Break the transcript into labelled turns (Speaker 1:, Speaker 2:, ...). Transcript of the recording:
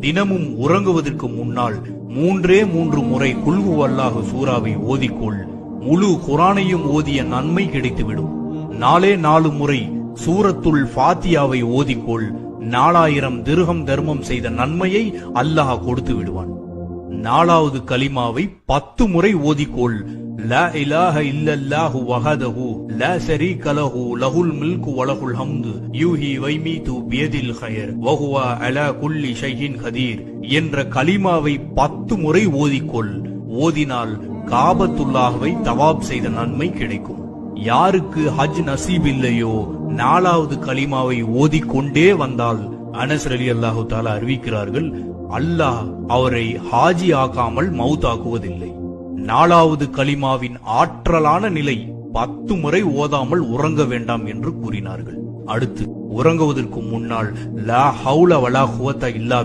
Speaker 1: தினமும் உறங்குவதற்கு முன்னால் மூன்றே மூன்று முறை குல்கு அல்லாஹு சூறாவை ஓதிக்கொள். முழு குரானையும் ஓதிய நன்மை கிடைத்துவிடும். நாலே நாலு முறை சூரத்துள் ஃபாத்தியாவை ஓதிக்கொள். நாலாயிரம் திருகம் தர்மம் செய்த நன்மையை அல்லாஹ் கொடுத்து விடுவான் நாலாவது கலிமாவை பத்து முறை ஓதிக்கொள். லா இலாஹ இல்லல்லாஹு வஹதஹு லா ஷரீக லஹு லஹுல் மில்கு வலஹுல் ஹம்து. யூஹி வைமீது பியதில் ஹயர் வஹுவ அலா குல்லி ஷைஹின் கதீர் என்ற கலிமாவை பத்து முறை ஓதிக்கொள். ஓதினால் காபத்துல்லாஹவை தவாப் செய்த நன்மை கிடைக்கும். யாருக்கு ஹஜ் நசீப் இல்லையோ நாலாவது கலிமாவை ஓதிக்கொண்டே வந்தால் அனஸ் அலி அல்லாஹு தாலா அறிவிக்கிறார்கள் அல்லாஹ் அவரை ஹாஜி ஆக்காமல் மவுத்தாக்குவதில்லை நாலாவது கலிமாவின் ஆற்றலான நிலை பத்து முறை ஓதாமல் உறங்க வேண்டாம் என்று கூறினார்கள். அடுத்து உறங்குவதற்கு முன்னால் லா ஹவுல வலா குவத்த இல்லா